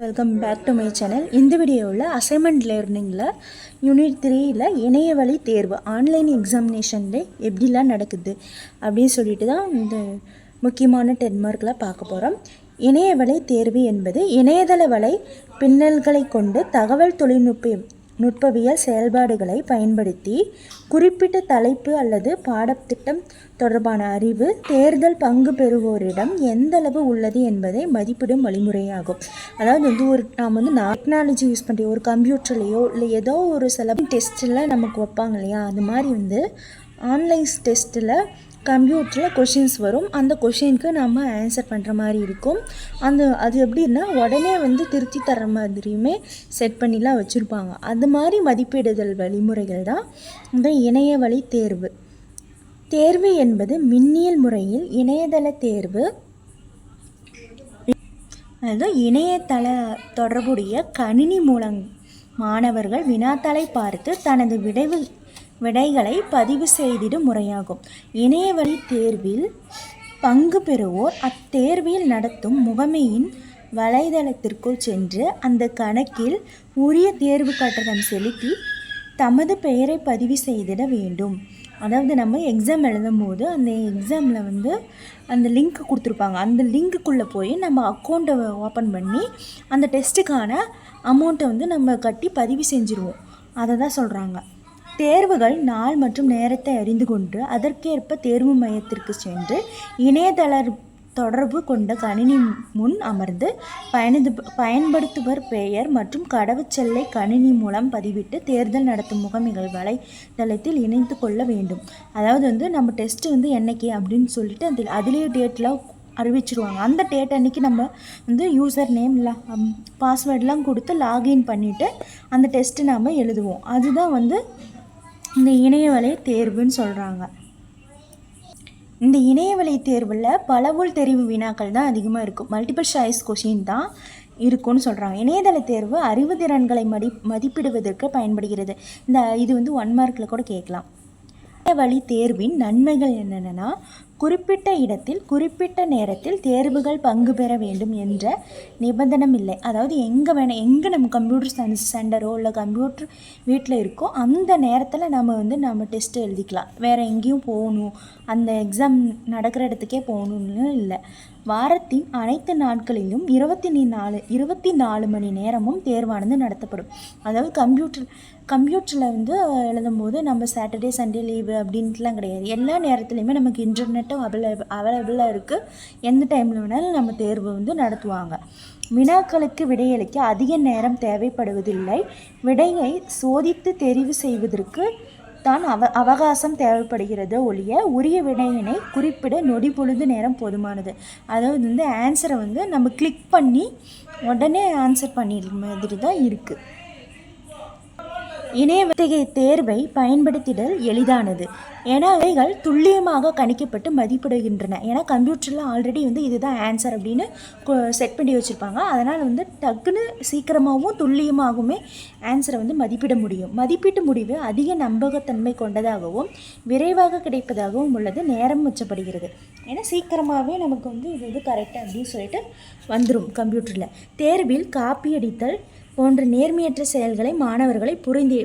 Welcome back to my channel இந்த வீடியோவில் assignment லேர்னிங்கில் unit த்ரீயில் இணைய வழி தேர்வு ஆன்லைன் எக்ஸாமினேஷனில் எப்படிலாம் நடக்குது அப்படின்னு சொல்லிட்டு தான் இந்த முக்கியமான டென்மார்க்கில் பார்க்க போகிறோம் இணைய வலை தேர்வு என்பது இணையதள வலை பின்னல்களை கொண்டு தகவல் தொழில்நுட்ப நுட்பவியல் செயல்பாடுகளை பயன்படுத்தி குறிப்பிட்ட தலைப்பு அல்லது பாடத்திட்டம் தொடர்பான அறிவு தேர்தல் பங்கு பெறுவோரிடம் எந்தளவு உள்ளது என்பதை மதிப்பிடும் வழிமுறையாகும். அதாவது வந்து ஒரு நாம் வந்து டெக்னாலஜி யூஸ் பண்ணுற ஒரு கம்ப்யூட்டர்லேயோ இல்லை ஏதோ ஒரு சில டெஸ்ட்டில் நமக்கு வைப்பாங்க இல்லையா? அது மாதிரி வந்து ஆன்லைன் டெஸ்ட்டில் கம்ப்யூட்டரில் கொஷின்ஸ் வரும். அந்த கொஷினுக்கு நம்ம ஆன்சர் பண்ணுற மாதிரி இருக்கும். அந்த அது எப்படின்னா உடனே வந்து திருத்தி தர மாதிரியுமே செட் பண்ணிலாம் வச்சுருப்பாங்க. அது மாதிரி மதிப்பிடுதல் வழிமுறைகள் தான் இந்த இணைய வழி தேர்வு. தேர்வு என்பது மின்னியல் முறையில் இணையதள தேர்வு. அது இணையதள தொடர்புடைய கணினி மூலம் மாணவர்கள் வினாத்தாளை பார்த்து தனது விடைவு விடைகளை பதிவு செய்திடும் முறையாகும். இணையவழி தேர்வில் பங்கு பெறுவோர் அத்தேர்வில் நடத்தும் முகமையின் வலைதளத்திற்குள் சென்று அந்த கணக்கில் உரிய தேர்வு கட்டணம் செலுத்தி தமது பெயரை பதிவு செய்திட வேண்டும். அதாவது நம்ம எக்ஸாம் எழுதும் போது அந்த எக்ஸாமில் வந்து அந்த லிங்க் கொடுத்துருப்பாங்க. அந்த லிங்க்குள்ளே போய் நம்ம அக்கௌண்ட்டை ஓப்பன் பண்ணி அந்த டெஸ்ட்டுக்கான அமௌண்ட்டை வந்து நம்ம கட்டி பதிவு செஞ்சுருவோம். அதை தான் சொல்கிறாங்க தேர்வுகள் நாள் மற்றும் நேரத்தை அறிந்து கொண்டு அதற்கேற்ப தேர்வு மையத்திற்கு சென்று இணையதள தொடர்பு கொண்ட கணினி முன் அமர்ந்து பயணிது பயன்படுத்துவர் பெயர் மற்றும் கடவுச்சொல்லை கணினி மூலம் பதிவிட்டு தேர்தல் நடத்தும் முகமைகள் வலைதளத்தில் இணைத்து கொள்ள வேண்டும். அதாவது வந்து நம்ம டெஸ்ட்டு வந்து என்னைக்கு அப்படின்னு சொல்லிட்டு அதில் அதிலேயே டேட்லாம் அறிவிச்சிருவாங்க. அந்த டேட் அன்றைக்கி நம்ம வந்து யூசர் நேம் பாஸ்வேர்டெலாம் கொடுத்து லாகின் பண்ணிவிட்டு அந்த டெஸ்ட்டு நாம் எழுதுவோம். அதுதான் வந்து இந்த இணையவழி தேர்வுன்னு சொல்கிறாங்க இந்த இணையவழி தேர்வில் பலவுள் தெரிவு வினாக்கள் தான் அதிகமாக இருக்கும். மல்டிபிள் சாய்ஸ் கொஷின் தான் இருக்கும்னு சொல்கிறாங்க இணையதள தேர்வு அறிவு திறன்களை மதி மதிப்பிடுவதற்கு பயன்படுகிறது. இந்த இது வந்து ஒன் மார்க்கில் கூட கேட்கலாம். வழி தேர்வின் நன்மைகள் என்னென்னா குறிப்பிட்ட இடத்தில் குறிப்பிட்ட நேரத்தில் தேர்வுகள் பங்கு பெற வேண்டும் என்ற நிபந்தனம் இல்லை அதாவது எங்கே வேணால் எங்கே நம்ம கம்ப்யூட்டர் சயின்ஸ் சென்டரோ இல்லை கம்ப்யூட்டர் வீட்டில் இருக்கோ அந்த நேரத்தில் நம்ம வந்து நம்ம டெஸ்ட்டு எழுதிக்கலாம். வேறு எங்கேயும் போகணும். அந்த எக்ஸாம் நடக்கிற இடத்துக்கே போகணுன்னு இல்லை. வாரத்தின் அனைத்து நாட்களிலும் இருபத்தி நாலு இருபத்தி நாலு மணி நேரமும் தேர்வானது நடத்தப்படும். அதாவது கம்ப்யூட்டர் கம்ப்யூட்டரில் வந்து எழுதும்போது நம்ம சாட்டர்டே சண்டே லீவு அப்படின்ட்டுலாம் கிடையாது. எல்லா நேரத்துலையுமே நமக்கு இன்டர்நெட்டும் அவைலபிள் அவைலபிளாக இருக்குது எந்த டைமில் வேணாலும் நம்ம தேர்வு வந்து நடத்துவாங்க. வினாக்களுக்கு விடையளிக்க அதிக நேரம் தேவைப்படுவதில்லை. விடையை சோதித்து தெரிவு செய்வதற்கு தான் அவ அவகாசம் தேவைப்படுகிறது ஒழிய உரிய விடையினை குறிப்பிட நொடி பொழுது நேரம் போதுமானது. அதாவது வந்து ஆன்சரை வந்து நம்ம கிளிக் பண்ணி உடனே ஆன்சர் பண்ணிடுற மாதிரி தான் இருக்குது இணைய தேர்வை பயன்படுத்திடல் எளிதானது. ஏன்னா அவைகள் துல்லியமாக கணிக்கப்பட்டு மதிப்பிடுகின்றன. ஏன்னா கம்ப்யூட்டரில் ஆல்ரெடி வந்து இதுதான் ஆன்சர் அப்படின்னு செட் பண்ணி வச்சுருப்பாங்க. அதனால் வந்து டக்குன்னு சீக்கிரமாகவும் துல்லியமாகவுமே ஆன்சரை வந்து மதிப்பிட முடியும். மதிப்பீட்டு முடிவு அதிக நம்பகத்தன்மை கொண்டதாகவும் விரைவாக கிடைப்பதாகவும் உள்ளது. நேரம் மிச்சப்படுகிறது. ஏன்னா சீக்கிரமாகவே நமக்கு வந்து இது வந்து கரெக்டாக அப்படின்னு சொல்லிட்டு வந்துடும் கம்ப்யூட்டரில். தேர்வில் காப்பி அடித்தல் போன்ற நேர்மையற்ற செயல்களை மாணவர்களை புரிந்து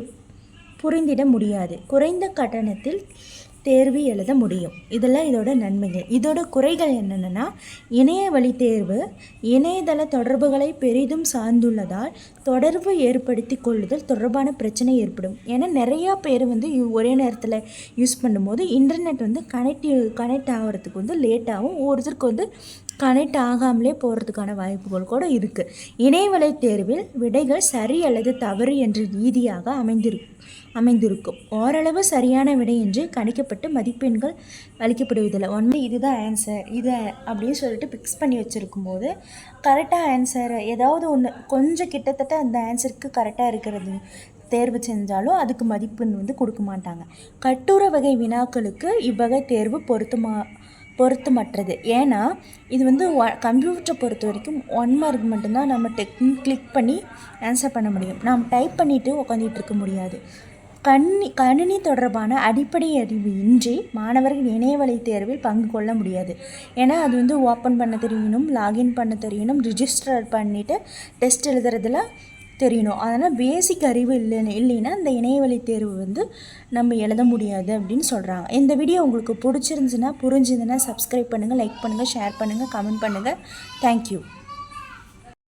புரிந்திட முடியாது. குறைந்த கட்டணத்தில் தேர்வு எழுத முடியும். இதெல்லாம் இதோட நன்மைகள். இதோட குறைகள் என்னென்னா இணைய வழி தேர்வு இணையதள தொடர்புகளை பெரிதும் சார்ந்துள்ளதால் தொடர்பு ஏற்படுத்தி கொள்ளுதல் தொடர்பான பிரச்சனை ஏற்படும். ஏன்னா நிறையா பேர் வந்து ஒரே நேரத்தில் யூஸ் பண்ணும்போது இன்டர்நெட் வந்து கனெக்ட் கனெக்ட் ஆகிறதுக்கு வந்து லேட்டாகவும் ஒருத்தருக்கு வந்து கனெக்ட் ஆகாமலே போகிறதுக்கான வாய்ப்புகள் கூட இருக்குது இணையவலை தேர்வில் விடைகள் சரி அல்லது தவறு என்ற ரீதியாக அமைந்திரு அமைந்திருக்கும். ஓரளவு சரியான விடை என்று கணிக்கப்பட்டு மதிப்பெண்கள் அளிக்கப்படுவதில்லை. ஒன்று இதுதான் ஆன்சர் இதை அப்படின்னு சொல்லிட்டு ஃபிக்ஸ் பண்ணி வச்சுருக்கும் போது கரெக்டாக ஆன்சர் ஏதாவது ஒன்று கொஞ்சம் கிட்டத்தட்ட அந்த ஆன்சருக்கு கரெக்டாக இருக்கிறது தேர்வு செஞ்சாலும் அதுக்கு மதிப்பெண் வந்து கொடுக்க மாட்டாங்க. கட்டுரை வகை வினாக்களுக்கு இவ்வகை தேர்வு பொருத்தமாக பொருத்தமற்றது. ஏன்னா இது வந்து கம்ப்யூட்டரை பொறுத்த வரைக்கும் ஒன் மார்க் மட்டும்தான் நம்ம டெக் கிளிக் பண்ணி ஆன்சர் பண்ண முடியும். நாம் டைப் பண்ணிவிட்டு உட்காந்துட்டு இருக்க முடியாது. கண்ணி கணினி தொடர்பான அடிப்படை அறிவு இன்றி மாணவர்கள் இணையவழி தேர்வில் பங்கு கொள்ள முடியாது. ஏன்னா அது வந்து ஓப்பன் பண்ண தெரியணும் லாகின் பண்ண தெரியணும் ரிஜிஸ்டர் பண்ணிவிட்டு டெஸ்ட் எழுதுறதுல தெரியணும். அதனால் பேசிக் அறிவு இல்லைன்னு இல்லைன்னா இந்த இணையவழி தேர்வு வந்து நம்ம எழுத முடியாது அப்படின்னு சொல்கிறாங்க இந்த வீடியோ உங்களுக்கு பிடிச்சிருந்துச்சுன்னா புரிஞ்சுதுன்னா சப்ஸ்கிரைப் பண்ணுங்கள் லைக் பண்ணுங்கள் ஷேர் பண்ணுங்கள் கமெண்ட் பண்ணுங்கள் தேங்க்யூ